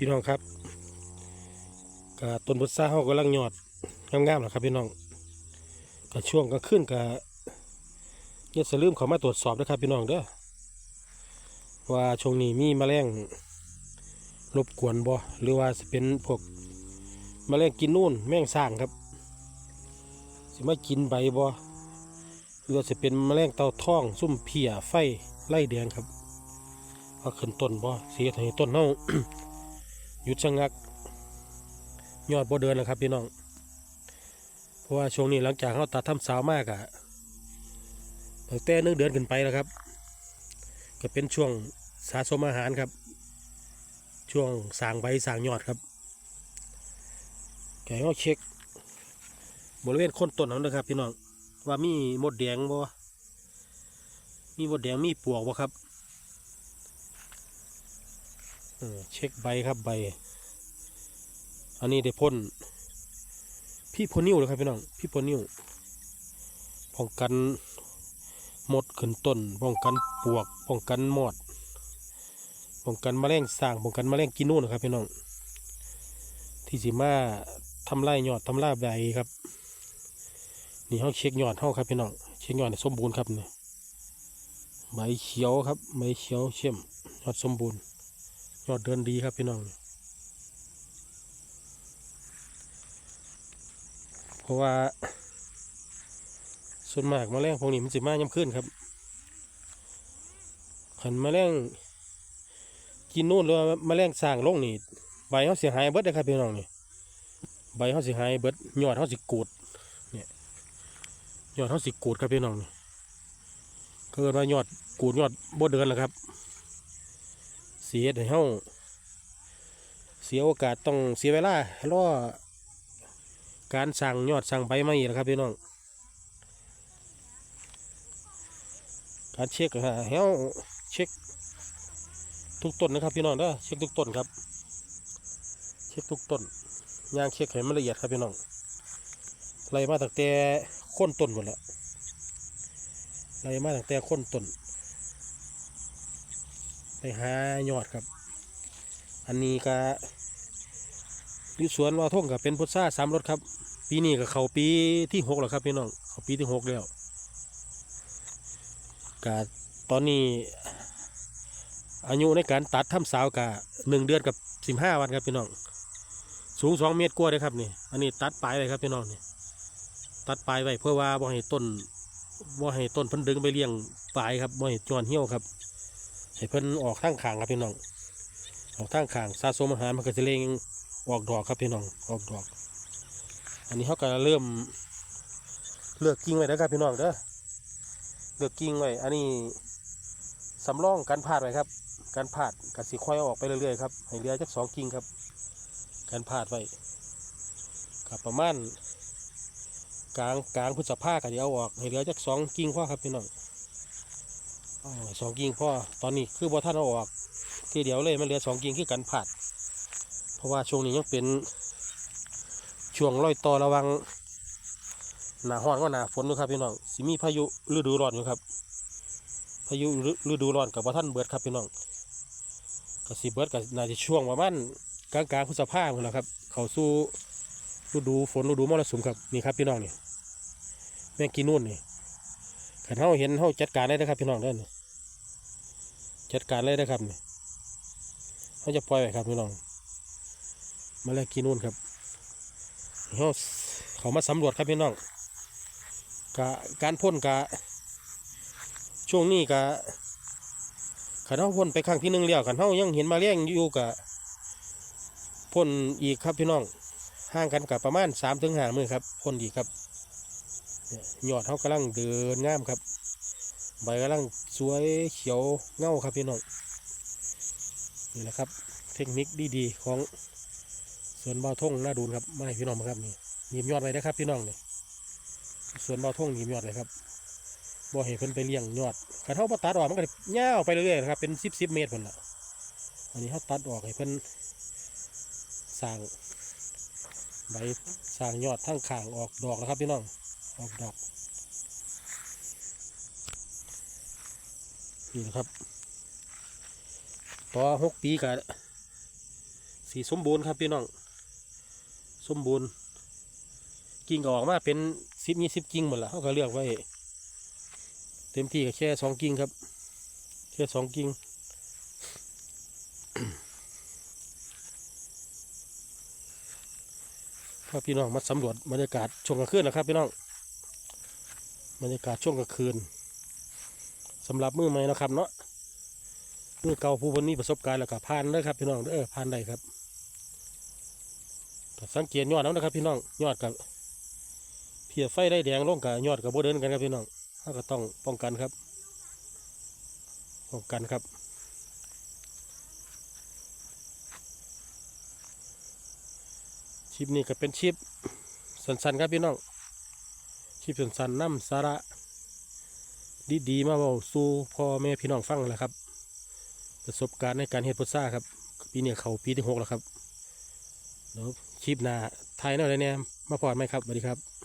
พี่น้องครับกะต้นพุทราเขากำลังหยอดงามๆนะครับพี่น้องกะช่วงกลางคืนกะอย่าสลืมเขามาตรวจสอบนะครับพี่น้องเด้อว่าช่วงนี้มีแมลงรบกวนบ่หรือว่าจะเป็นพวกแมลงกินนู่นแมงสร้างครับสิมากินใบบ่หรือว่าจะเป็นแมลงเต่าท่อง ซุ่มเพียไฟไล่แดงครับเอาขึ้นต้นบ่เสียให้ต้นเฮา หยุดชะงัก ยอดบ่เดินแล้วครับพี่น้อง เพราะว่าช่วงนี้หลังจากเขาตัดทำสาวมากอะตั้งแต่นึ่งเดือนขึ้นไปแล้วครับ ก็เป็นช่วงสะสมอาหารครับ ช่วงสางใบสางยอดครับแกเขาเช็คบริเวณคนต้นนั้นนะครับ พี่น้องว่ามีมดแดงบ่มีมดแดงมีปลวกบ่ครับ เช็คใบครับใบ อันนี้ได้พ่นพี่พ่นนิ้วเลยครับพี่น้องพี่พ่นนิ้วป้องกันมดขึ้นต้นป้องกันปวกป้องกันมอดป้องกันแมลงสร้างป้องกันแมลงกินนู่นนะครับพี่น้องที่สิมาทำลายยอดทำลายใบครับนี่เขาเช็คยอดเขาครับพี่น้องเช็คยอดสมบูรณ์ครับนี่ใบเขียวครับใบเขียวเข้มยอดสมบูรณ์ ยอดเดินดีครับพี่น้อง เพราะว่า ส่วนมากมแมลงพวกนี้มันสิมาย่ำขึ้นครับขันมแมลงกินนู่นหรือว่าแมลงสร้างลงนี่ใบเขาเสียหายเบิดเลยครับพี่น้องนี่ใบเขาเสียหายเบิดยอดเขาสิกูดเนี่ยยอดเขาสิกูดครับพี่น้องนี่เกิดว่ายอดกูดยอดบ่เดินแล้วครับ เสียให้เขาเสียโอกาสต้องเสียเวลารอการสั่งยอดสั่งใบไม้นะครับพี่น้องการเช็คฮะเฮาเช็คทุกต้นนะครับพี่น้องเด้อเช็คทุกต้นครับ เช็คทุกต้นยางเช็คให้มันละเอียดครับพี่น้องไล่มาตั้งแต่โค้นต้นหมดแล้วไล่มาตั้งแต่โค้นต้น หายอดครับ อันนี้ก็อยู่สวนว่าวทงกับเป็นพุทราสามรสครับ ปีนี้ก็เขาปีที่หกแล้วครับพี่น้องเขาปีที่หกแล้วกาตอนนี้อายุในการตัดทำสาวกะหนึ่งเดือนกับสิบห้าวันครับพี่น้อง สูงสองเมตรกว่าเลยครับนี่ อันนี้ตัดปลายเลยครับพี่น้องนี่ตัดปลายไว้เพื่อว่าบ่ให้ต้นบ่ให้ต้นพิ่นดึงไปเลี้ยงปลายครับบ่ให้จอนเหี่ยวครับ ให้เพิ่นออกทางขางครับพี่น้องออกทางขางสะสมอาหารมันก็จะเล็งออกดอกครับพี่น้องออกดอก อันนี้เขาก็เริ่มเลือกกิ่งไว้แล้วครับพี่น้องเด้อเลือกกิ่งไว้อันนี้สำรองการพาดไว้ครับ การพาดกับสีค่อยออกไปเรื่อยๆครับให้เหลือจักสองกิ่งครับ การพาดไว้กับประมาณกลางกลางพฤษภาก็จะเอาออกให้เหลือจักสองกิ่งพ่อครับพี่น้อง สองกิ่งพ่อตอนนี้คือบ่ท่านเอาออกทีเดียวเลยมันเหลือสองกิ่งคือการพาดเพราะว่าช่วงนี้ยังเป็นช่วงรอยต่อระวังหนาห้อนก็หนาฝนอยู่ครับพี่น้องสิมีพายุฤดูร้อนอยู่ครับ พายุฤดูร้อนกับว่ท่านเบิดครับพี่น้องก็สิเบิดกับน่าจะช่วงประมาณกลางกลางๆพฤษภาคมแล้วครับ เขาสู่ฤดูฝนฤดูมรสุมครับนี่ครับพี่น้องนี่แมงกีนู่นนี่ขันเฮาเห็นเฮาจัดการได้นะครับพี่น้องเด้อนี่ จัดการเลยนะครับนี่เขาจะปล่อยไว้ครับพี่น้อง มาแล้วกีนู่นครับเขาเขามาสำรวจครับพี่น้องกะการพ่นกะช่วงนี้กะขันเขาพ่นไปครั้งที่หนึ่งแล้วขันเขายังเห็นมาเลี้ยงอยู่กะพ่นอีกครับพี่น้องห่างกันกับประมาณสามถึงห้ามือครับพ่นอีกครับเนี่ยยอดเขากำลังเดินงามครับ ใบกำลังสวยเขียวเงาครับพี่น้องนี่แหละครับ เทคนิคดีๆของสวนเบาท่งหน้าดูนครับมาพี่น้องมาครับนี่หนีบยอดไว้นะครับพี่น้องนี่สวนเบาท่งหนีบยอดเลยครับบ่ให้เพิ่นไปเลี้ยงยอดขันเท่าตัดออกมันก็ยาไปเรื่อยๆนะครับเป็นสิบสิบเมตรพุ่นละอันนี้เขาตัดออกให้เพิ่นสร้างใบสร้างยอดทั้งข่างออกดอกนะครับพี่น้องออกดอก นี่นะครับต่อหกปีกับสีสมบูรณ์ครับพี่น้องสมบูรณ์กิ่งออกมาเป็นสิบยี่สิบกิ่งหมดละเขาก็เลือกไว้ เต็มที่ก็แค่สองกิ่งครับ แค่สองกิ่งพาพี่น้องมาสำรวจบรรยากาศช่วงกลางคืนนะครับพี่น้องบรรยากาศช่วงกลางคืน สำหรับมือใหม่นะครับเนาะมือเก่าผู้บนนี้ประสบการณ์แล้วก็ผ่านเลยครับพี่น้องเออผ่านได้ครับสังเกตยอดแล้วนะครับ พี่น้องยอดกับเพียไฟได้แดงลงกับยอดกับโบเดินกันครับพี่น้องเราก็ต้องป้องกันครับ ป้องกันครับชิปนี้ก็เป็นชิปสันๆครับพี่น้องชิปสันๆน้ำสาระ ดีๆมาเบาสู้พ่อแม่พี่น้องฟังแหละครับ ประสบการณ์ในการเฮ็ดพุทราครับ ปีนี้เขาปีที่หกแล้วครับแล้วชิปหน้าไทยเนาะอะไรเนี่ยมาพอดไหมครับสวัสดีครับ